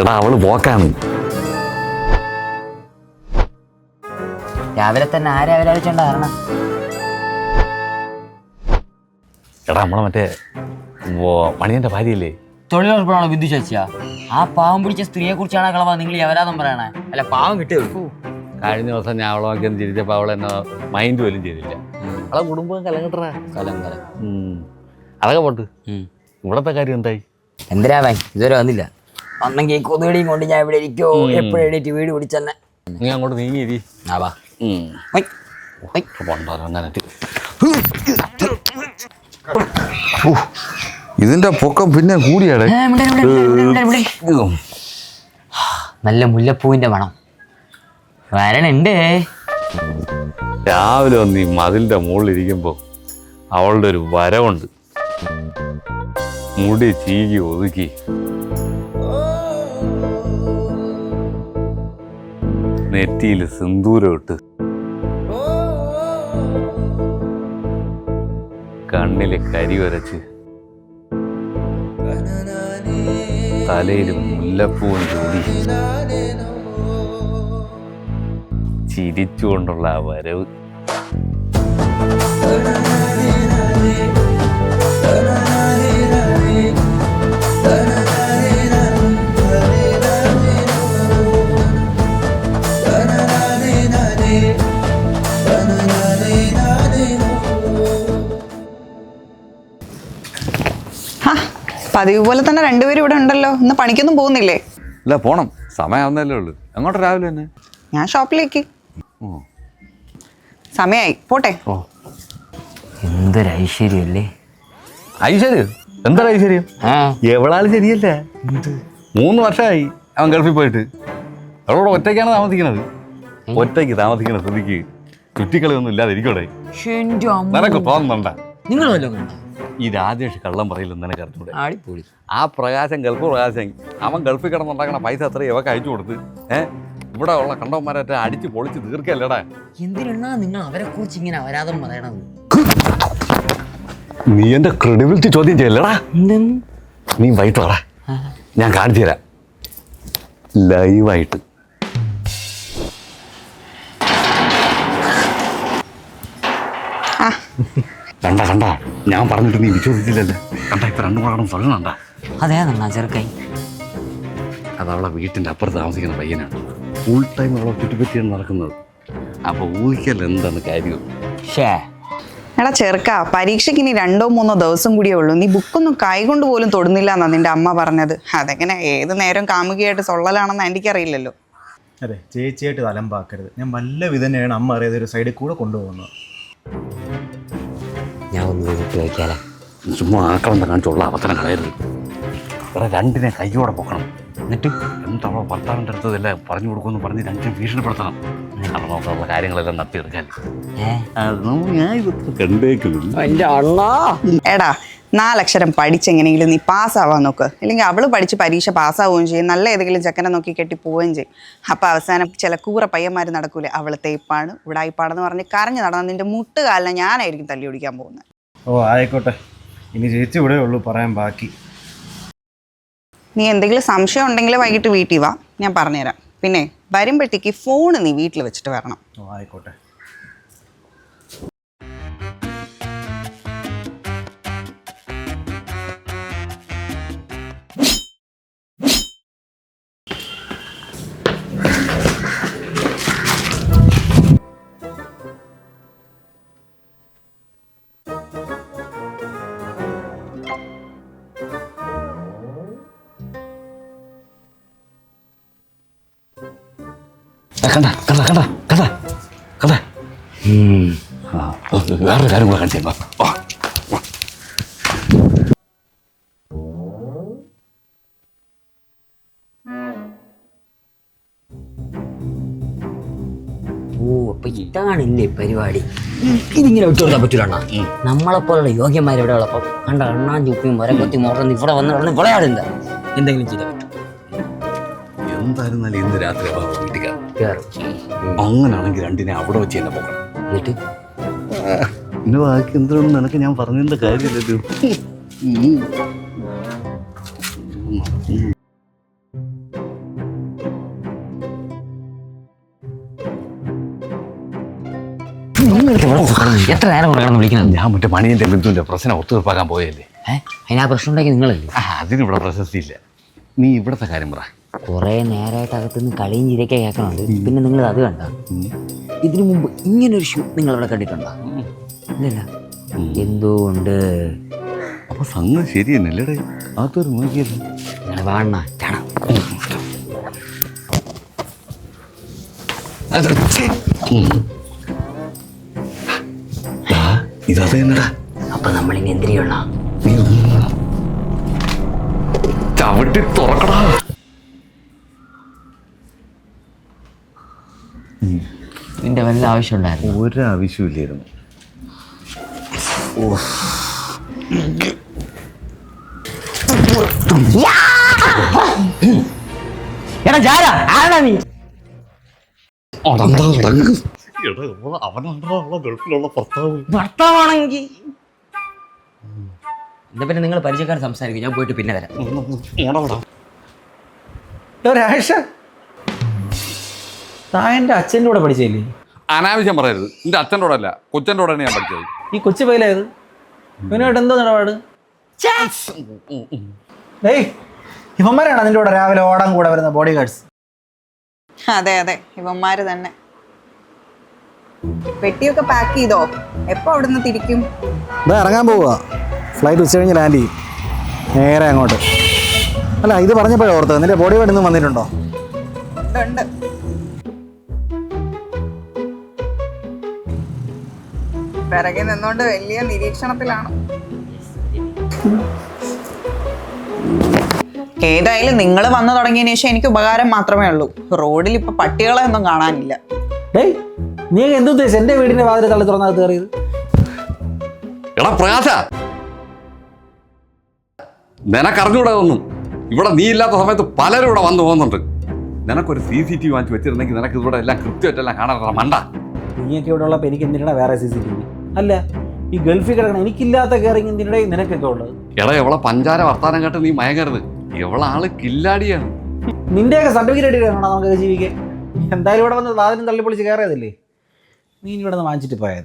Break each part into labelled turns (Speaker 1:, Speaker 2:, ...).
Speaker 1: എടാ അവൾ പോക്കാണ്
Speaker 2: രാവിലെ തന്നെ ആരെ അവരാലോചിച്ചോണ്ട കാരണം
Speaker 1: എടാ നമ്മളെ മറ്റേ മണിയന്റെ ഭാര്യയില്ലേ?
Speaker 2: തൊഴിലുറപ്പാണോ ബിന്ദു ചേച്ചിയാ? ആ പാവം പിടിച്ച സ്ത്രീയെ കുറിച്ചാണ് കളവാ? നിങ്ങൾ ഈ പറയണേ. അല്ല പാവം കിട്ടിയത്
Speaker 1: കഴിഞ്ഞ ദിവസം ഞാൻ അവളെ നോക്കി അവളെ ചിരിച്ചപ്പോൾ അവൾ എന്നെ മൈൻഡ് പോലും ചെയ്തില്ല. അവളെ കുടുംബം കലങ്ങട്ടറാ
Speaker 2: കലം കലം.
Speaker 1: അതൊക്കെ പോട്ട്. ഇവിടത്തെ കാര്യം എന്തായി?
Speaker 2: എന്തിനാവാൻ ഇതുവരെ വന്നില്ല. വന്നെങ്കിൽ കൊതുകടിയും കൊണ്ട് ഞാൻ ഇവിടെ ഇരിക്കോ എപ്പോഴും എണീറ്റ് വീട് പിടിച്ചെന്നെ?
Speaker 1: നീ അങ്ങോട്ട് നീങ്ങി
Speaker 2: ആ വാ. ഒയ്. ഒയ്.
Speaker 1: അങ്ങനെ
Speaker 3: ഇതിന്റെ പൊക്കം പിന്നെ കൂടിയാടേ.
Speaker 2: നല്ല മുല്ലപ്പൂവിന്റെ മണം. വരണുണ്ട്.
Speaker 1: രാവിലെ വന്ന് ഈ മതിലിന്റെ മുകളിൽ ഇരിക്കുമ്പോ അവളുടെ ഒരു വരവുണ്ട്. മുടി ചീകി ഒതുക്കി. നെറ്റിയിൽ സിന്ദൂരം ഇട്ട് കണ്ണിൽ കരി വരച്ച് തലയിൽ മുല്ലപ്പൂവും ചൂടി ചിരിച്ചുകൊണ്ടുള്ള ആ വരവ്
Speaker 4: ഹാ, പതിവ് പോലെ തന്നെ രണ്ടുപേരും ഇവിടെ ഉണ്ടല്ലോ. ഇന്ന് പണിക്കൊന്നും പോകുന്നില്ലേ?
Speaker 3: ഇല്ല പോണം. സമയമാവുന്നല്ലേ ഉള്ളൂ. എങ്ങോട്ട് രാവിലെ തന്നെ
Speaker 4: ഞാൻ ഷോപ്പിലേക്ക്.
Speaker 3: ഓ.
Speaker 4: സമയായി. പോട്ടെ.
Speaker 2: എന്തൊരു ഐശ്വര്യല്ലേ
Speaker 1: ഐശ്വര്യം? എന്താ ഐശ്വര്യം?
Speaker 2: ആ.
Speaker 1: ശരിയല്ലേ? ശരിയല്ല മൂന്ന് വർഷമായി അവൻ ഗൾഫിൽ പോയിട്ട്. അവളോട് ഒറ്റയ്ക്കാണ് താമസിക്കുന്നത് ഒറ്റയ്ക്ക് താമസിക്കുന്ന സ്ഥിതിക്ക് ചുറ്റിക്കളിയൊന്നും ഇല്ലാതെ ഇരിക്കോടെ. നിനക്ക് തോന്നുന്നുണ്ട
Speaker 2: നിങ്ങൾ വല്ലതും കണ്ടോ?
Speaker 1: ഈ രാജേഷ് കള്ളം പറയില്ലെന്ന് തന്നെ അറിഞ്ഞൂടെ
Speaker 2: ആടിപ്പൊളി.
Speaker 1: ആ പ്രകാശം ഗൾഫ് പ്രകാശം. അവൻ ഗൾഫിൽ കിടന്നുണ്ടാക്കണ പൈസ അത്ര ഇവക്ക് അയച്ചു കൊടുത്ത് ഏഹ് ഇവിടെ ഉള്ള കണ്ടവന്മാരെ അടിച്ച് പൊളിച്ച് തീർക്കല്ലടാ?
Speaker 2: എന്തിനാ നിങ്ങൾ അവരെ കുറിച്ച് ഇങ്ങനെ അവരാധം പറയണത്?
Speaker 1: നീ എന്റെ ക്രെഡിബിലിറ്റി ചോദ്യം ചെയ്യല്ലടാ? നീ വൈകിട്ട് വാടാ. ഞാൻ കാണിച്ചു തരാം. ലൈവായിട്ട്. കണ്ട കണ്ട? ഞാൻ പറഞ്ഞിട്ട് നീ വിശ്വസിച്ചില്ലല്ലേ. കണ്ടാ ഇപ്പൊ രണ്ടു മൂന്നാളും പറയണണ്ട
Speaker 2: അതേ നന്നാ ചെറുക്കായി
Speaker 1: അത് അവളെ വീട്ടിന്റെ അപ്പുറത്ത് താമസിക്കുന്ന പയ്യനാണ്. ഫുൾ ടൈം അവളെ ചുറ്റിപ്പറ്റിയാണ് നടക്കുന്നത്. അപ്പൊ ഊഹിക്കല്ല എന്താണ് കാര്യം
Speaker 2: ഷേ
Speaker 4: എടാ ചെറുക്ക പരീക്ഷയ്ക്ക് ഇനി രണ്ടോ മൂന്നോ ദിവസം കൂടിയേ ഉള്ളൂ. നീ ബുക്കൊന്നും കൈകൊണ്ട് പോലും തൊടുന്നില്ല എന്നാ നിന്റെ അമ്മ പറഞ്ഞത്. അതെങ്ങനെ? ഏത് നേരം കാമുകിയായിട്ട് സൊള്ളലാണെന്ന് എനിക്കറിയില്ലല്ലോ.
Speaker 5: അതെ ചേച്ചിയായിട്ട് തലമ്പാക്കരുത്. ഞാൻ വല്ല വിധനെയാണ് അമ്മ അറിയാതെ ഒരു സൈഡിൽ കൂടെ കൊണ്ടുപോകുന്നത്.
Speaker 2: ഞാൻ ഒന്ന് വീട്ടിൽ വയ്ക്കാലേ
Speaker 1: ചുമ്മാ ആക്രമണം കാണിച്ചുള്ള അവസരം കളയരുത്. ഇവിടെ രണ്ടിനെ കൈയോടെ പൊക്കണം.
Speaker 2: എന്നിട്ട്
Speaker 1: എന്താ അവളെ ഭർത്താവിന്റെ അടുത്തതെല്ലാം പറഞ്ഞു കൊടുക്കുമെന്ന് പറഞ്ഞ് രണ്ടിനെ ഭീഷണിപ്പെടുത്തണം. കാര്യങ്ങളെല്ലാം നടത്തിയെടുക്കാൻ ഞാൻ ഇതൊക്കെ കണ്ടേക്കുന്നില്ല
Speaker 2: എന്റെ അണ്ണാ.
Speaker 4: എടാ നാലക്ഷരം പഠിച്ചെങ്ങനെയെങ്കിലും നീ പാസ്സാവാൻ നോക്ക്. അല്ലെങ്കിൽ അവൾ പഠിച്ച് പരീക്ഷ പാസ്സാവുകയും ചെയ്യും. നല്ല ഏതെങ്കിലും ചക്കനെ നോക്കി കെട്ടി പോവുകയും ചെയ്യും. അപ്പോൾ അവസാനം ചില കൂറ പയ്യന്മാർ നടക്കൂലേ? അവൾ തേപ്പാണ് ഉടായിപ്പാടെന്ന് പറഞ്ഞ് കരഞ്ഞു നടന്ന നിന്റെ മുട്ടുകാലിനെ ഞാനായിരിക്കും തല്ലി ഓടിക്കാൻ പോകുന്നത്
Speaker 5: ഓ ആയിക്കോട്ടെ. ഇനി ചേച്ചി ഇവിടെ ഉള്ളൂ പറയാൻ ബാക്കി.
Speaker 4: നീ എന്തെങ്കിലും സംശയം ഉണ്ടെങ്കിൽ വൈകിട്ട് വീട്ടിൽ വാ. ഞാൻ പറഞ്ഞുതരാം. പിന്നെ വരുമ്പോഴത്തേക്ക് ഫോൺ നീ വീട്ടിൽ വെച്ചിട്ട് വരണം.
Speaker 5: ഓ ആയിക്കോട്ടെ.
Speaker 1: കണ്ട കണ്ട കണ്ട കണ്ട കണ്ട. വേറൊരു കാര്യം കൂടെ കാണിച്ചു.
Speaker 2: ഓ അപ്പൊ ഇതാണില്ലേ പരിപാടി. ഇതിങ്ങനെ വിട്ടു കൊടുക്കാൻ പറ്റൂലണ്ണ നമ്മളെ പോലുള്ള യോഗ്യന്മാർ ഇവിടെ ഉള്ളപ്പോ? കണ്ട അണ്ണാൻ ചുപ്പിയും മരക്കൊത്തി മോറുന്ന ഇവിടെ വന്ന ഇവിടെ ആളുണ്ട് എന്തെങ്കിലും ചെയ്താൽ പറ്റും.
Speaker 1: എന്തായിരുന്നാലും ഇന്ന് രാത്രി ബാബ വീട്ടിൽ അങ്ങനാണെങ്കിൽ രണ്ടിനെ അവിടെ വെച്ച് തന്നെ പോകണം.
Speaker 2: എന്നിട്ട്?
Speaker 1: പിന്നെ ബാക്കി എന്തുകൊണ്ട് നിനക്ക് ഞാൻ പറഞ്ഞതിന്റെ കാര്യമില്ലല്ലോ.
Speaker 2: എത്ര നേരം വിളിക്കുന്നത്?
Speaker 1: ഞാൻ മറ്റേ മണിയന്റെ ബിന്ദുവിന്റെ പ്രശ്നം ഒത്തുതീർപ്പാക്കാൻ പോയല്ലേ
Speaker 2: അതിനാ പ്രശ്നം ഉണ്ടെങ്കിൽ നിങ്ങളല്ലേ?
Speaker 1: അതിനിവിടെ പ്രശസ്തിയില്ല. നീ ഇവിടത്തെ കാര്യം പറ.
Speaker 2: കുറേ നേരമായിട്ട് അകത്തുനിന്ന് കളിയും ചിരിയൊക്കെ കേൾക്കണുണ്ട്. പിന്നെ നിങ്ങൾ അത് കണ്ട. ഇതിനു മുമ്പ് ഇങ്ങനൊരു ഷൂ നിങ്ങൾ അവിടെ കണ്ടിട്ടുണ്ടോ? ഇല്ലല്ല. എന്തുകൊണ്ട്
Speaker 1: അപ്പൊ സംഗതി ശരി തന്നെ അല്ലേടേ അതൊരു നോക്കിയത്
Speaker 2: നിങ്ങൾ വാണ ചാടാ
Speaker 1: ഇതത് തന്നെടാ.
Speaker 2: അപ്പൊ നമ്മൾ ഇനി എന്തിനു
Speaker 1: ചവിട്ടി തുറക്കടാ.
Speaker 2: നിന്റെ വല്ല ആവശ്യമുണ്ടായിരുന്നു?
Speaker 1: ഒരാവശ്യമില്ലായിരുന്നു
Speaker 2: എടാ ജാരാ ആരാ നീ? ഭർത്താവാണെങ്കിൽ എന്നാ പിന്നെ നിങ്ങൾ പരിചയക്കാർ സംസാരിക്കും ഞാൻ പോയിട്ട് പിന്നെ വരാം.
Speaker 5: ഒരാഴ്ച. താൻ എന്റെ അച്ഛന്റെ കൂടെ പഠിച്ചില്ലേ
Speaker 3: അനാവശ്യം പറയരുത്. എന്റെ അച്ഛന്റെ കൂടെ അല്ല കൊച്ചന്റെ കൂടെയാണ് ഞാൻ പഠിച്ചത്.
Speaker 5: ഈ കൊച്ചു പൈലായത് ഇവനായിട്ട് എന്തോ നിലപാട് ഏയ് ഇവന്മാരാണ് അതിന്റെ കൂടെ രാവിലെ ഓടാൻ കൂടെ വരുന്ന ബോഡി ഗാർഡ്സ്
Speaker 4: അതെ അതെ ഇവന്മാര് തന്നെ. പെട്ടിയൊക്കെ പാക്ക് ചെയ്തോ? എപ്പോ അവിടുന്ന് തിരിക്കും?
Speaker 6: ഇതാ ഇറങ്ങാൻ പോവുക. ഫ്ലൈറ്റ് ഉച്ച കഴിഞ്ഞ് ലാൻഡ് ചെയ്യും. നേരെ അങ്ങോട്ട്. അല്ല ഇത് പറഞ്ഞപ്പോഴേ ഓർത്തത്. നിന്റെ ബോഡി ഗാർഡ് ഒന്നും വന്നിട്ടുണ്ടോ?
Speaker 4: ഉണ്ട് ഉണ്ട്. പിറകെ നിന്നോണ്ട് വലിയ നിരീക്ഷണത്തിലാണ്. ഏതായാലും നിങ്ങൾ വന്നു തുടങ്ങിയതിന് ശേഷം എനിക്ക് ഉപകാരം മാത്രമേ ഉള്ളൂ. റോഡിൽ ഇപ്പൊ പട്ടികളെ ഒന്നും കാണാനില്ല.
Speaker 6: ഡേയ് നീ എന്തുദ്ദേശം എന്റെ വീടിന്റെ വാതിൽ തള്ളി തുറന്നത് കയറിയത്?
Speaker 3: എടാ പ്രകാശ നിനക്കറിഞ്ഞൂടെ ഒന്നും. ഇവിടെ നീ ഇല്ലാത്ത സമയത്ത് പലരും ഇവിടെ വന്നു പോകുന്നുണ്ട്. നിനക്കൊരു സി സി ടി വി വാങ്ങിച്ച് വെച്ചിരുന്നെങ്കിൽ നിനക്ക് ഇവിടെ എല്ലാം കൃത്യമായിട്ടെല്ലാം കാണാൻ മണ്ട.
Speaker 6: നീയൊക്കെ ഇവിടെ ഉള്ളപ്പോൾ എനിക്ക് എന്തിനാ വേറെ സി സി ടി വി അല്ല ഈ ഗൾഫിൽ കിടക്കണം എനിക്കില്ലാത്ത കയറിങ് എന്തിനാ നിനക്കൊക്കെ ഉള്ളത്?
Speaker 3: എടാ എവളെ പഞ്ചാര വർത്താനം കേട്ട് നീ മയങ്ങരുത്. എവളെ ആൾ കില്ലാടിയാണ്.
Speaker 6: നിന്റെയൊക്കെ സർട്ടിഫിക്കറ്റ് വേണോ നമുക്ക് ജീവിക്കാൻ? എന്തായാലും ഇവിടെ വന്ന് വാതിലും തള്ളിപ്പൊളിച്ച് കയറിയതല്ലേ? നീ ഇവിടെ നിന്ന് വാങ്ങിച്ചിട്ട് പോയാൽ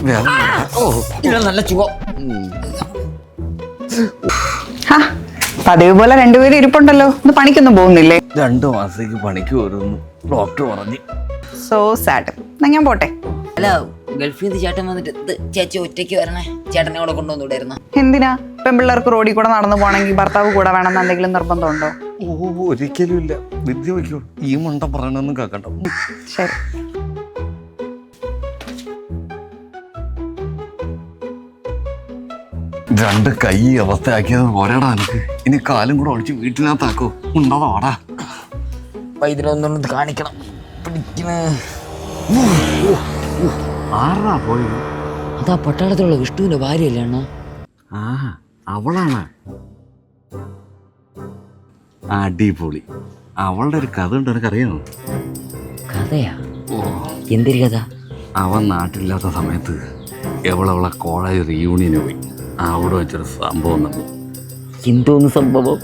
Speaker 2: ഇവിടെ നല്ല ചുവ.
Speaker 4: പതിവ് പോലെ രണ്ടുപേരും ഇരിപ്പുണ്ടല്ലോ. ഒന്ന് പണിക്കൊന്നും പോകുന്നില്ലേ?
Speaker 1: രണ്ടു മാസത്തേക്ക് പണിക്ക് വരുന്നു ഡോക്ടർ പറഞ്ഞു.
Speaker 4: സോ സാഡ് എന്നാ ഞാൻ പോട്ടെ.
Speaker 2: ഹലോ ഗൾഫിൽ നിന്ന് ചേട്ടൻ വന്നിട്ട് ഇത് ചേച്ചി ഒറ്റയ്ക്ക് വരണേ? ചേട്ടനെ കൂടെ കൊണ്ടുവന്നുവിടായിരുന്നു
Speaker 4: എന്തിനാ? പെൺപിള്ളേർക്ക് റോഡിൽ കൂടെ നടന്നു പോകണമെങ്കിൽ ഭർത്താവ് കൂടെ വേണമെന്ന് എന്തെങ്കിലും നിർബന്ധമുണ്ടോ?
Speaker 1: ഓ ഒരിക്കലും ഇല്ല. വിദ്യ വയ്ക്കോ ഈ മണ്ട പറയണമെന്നും കേക്കണ്ട
Speaker 4: ശരി.
Speaker 1: രണ്ട് കൈ അവസ്ഥയാക്കിയത് പോരാടാ എനിക്ക് ഇനി കാലും കൂടെ ഒഴിച്ച് വീട്ടിനകത്താക്കോ. ഉണ്ടാവാടാ വാടാ
Speaker 2: വൈദ്യുതി കാണിക്കണം. പിടിക്കണ.
Speaker 1: ആറാ പോയി?
Speaker 2: അതാ പട്ടാളത്തിലുള്ള വിഷ്ണുവിന്റെ ഭാര്യയല്ലേ അണ്ണ?
Speaker 1: ആ അവളാണ്. അടിപൊളി. അവളുടെ ഒരു കഥ ഉണ്ട് എനിക്കറിയാമോ
Speaker 2: കഥയാ? എന്തൊരു കഥ?
Speaker 1: അവൻ നാട്ടിലില്ലാത്ത സമയത്ത് എവളവളെ കോളേജ് റീയൂണിയന് പോയി. അവിടെ വെച്ചൊരു സംഭവം നടന്നു
Speaker 2: എന്തോന്ന് സംഭവം?